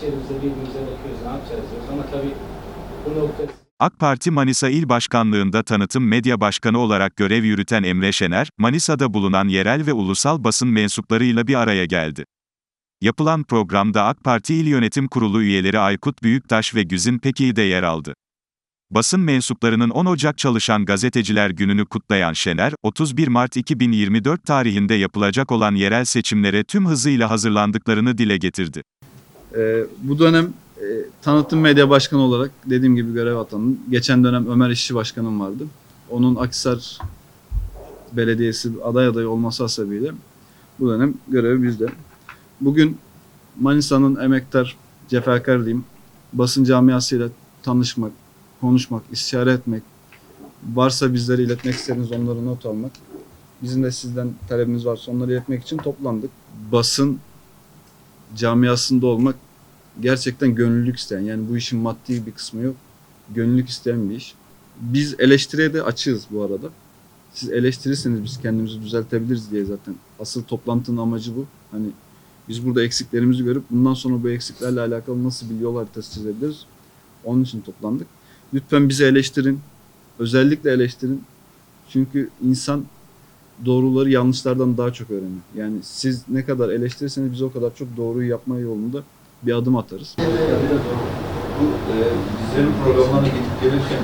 içerimizde birbirimize bakıyoruz, ne yapacağız diyoruz. Ama tabii bu nokta AK Parti Manisa İl Başkanlığında tanıtım medya başkanı olarak görev yürüten Emre Şener, Manisa'da bulunan yerel ve ulusal basın mensuplarıyla bir araya geldi. Yapılan programda AK Parti İl Yönetim Kurulu üyeleri Aykut Büyüktaş ve Güzin Peki'yi de yer aldı. Basın mensuplarının 10 Ocak Çalışan Gazeteciler Günü'nü kutlayan Şener, 31 Mart 2024 tarihinde yapılacak olan yerel seçimlere tüm hızıyla hazırlandıklarını dile getirdi. Ee, bu dönem e, tanıtım medya başkanı olarak dediğim gibi görev atandım. Geçen dönem Ömer İşçi başkanım vardı. Onun Akhisar Belediyesi aday adayı olması hasebiyle bu dönem görevi bizde. Bugün Manisa'nın emektar, cefakar diyeyim, basın camiasıyla tanışmak, konuşmak, istişare etmek, varsa bizlere iletmek istediğiniz onları not almak, bizim de sizden talebimiz varsa onları iletmek için toplandık. Basın camiasında olmak gerçekten gönüllülük isteyen yani bu işin maddi bir kısmı yok. Gönüllülük isteyen bir iş. Biz eleştiriye de açığız bu arada. Siz eleştirirseniz biz kendimizi düzeltebiliriz diye zaten. Asıl toplantının amacı bu. Hani biz burada eksiklerimizi görüp bundan sonra bu eksiklerle alakalı nasıl bir yol haritası çizebiliriz? Onun için toplandık. Lütfen bizi eleştirin. Özellikle eleştirin. Çünkü insan doğruları yanlışlardan daha çok öğreniyor. Yani siz ne kadar eleştirirseniz biz o kadar çok doğruyu yapma yolunda bir adım atarız. Bu e, bizlerin programlarına gidip gelirken